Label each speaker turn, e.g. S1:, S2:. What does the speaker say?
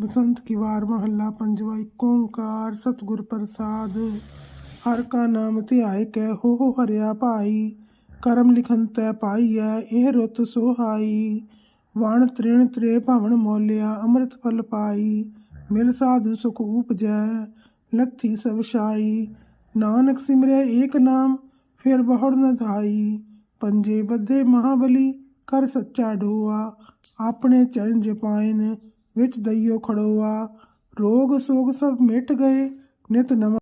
S1: ਬਸੰਤ ਕੀ ਵਾਰ ਮਹੱਲਾ ਪੰਜਵਾ ਏਕ ਓੰਕਾਰ ਸਤਿਗੁਰ ਪ੍ਰਸਾਦ। ਹਰ ਕਾ ਨਾਮ ਧਿਆਏ ਕੈ, ਹੋ ਹੋ ਹਰਿਆ ਭਾਈ। ਕਰਮ ਲਿਖਨ ਤੈ ਪਾਈਐ, ਇਹ ਰੁੱਤ ਸੁਹਾਈ ਵਣ ਤ੍ਰਿਣ ਤ੍ਰੇ ਭਵਨ ਮੋਲਿਆ, ਅੰਮ੍ਰਿਤ ਫਲ ਪਾਈ। ਮਿਲ ਸਾਧੂ ਸੁਖ ਉਪਜੈ, ਲੱਥੀ ਸਭ ਛਾਈ। ਨਾਨਕ ਸਿਮਰੈ ਏਕ ਨਾਮ, ਫਿਰ ਬਹੁੜ ਨ ਧਾਈ। ਪੰਜੇ ਬੱਧੇ ਮਹਾਬਲੀ, ਕਰ ਸੱਚਾ ਢੋਆ ਆਪਣੇ ਚਰਨ ਜਪਾਇਨ ਵਿੱਚ ਦਈਓ ਖੜੋਆ। ਰੋਗ ਸੋਗ ਸਭ ਮਿਟ ਗਏ ਨਿਤ ਨਵਾਂ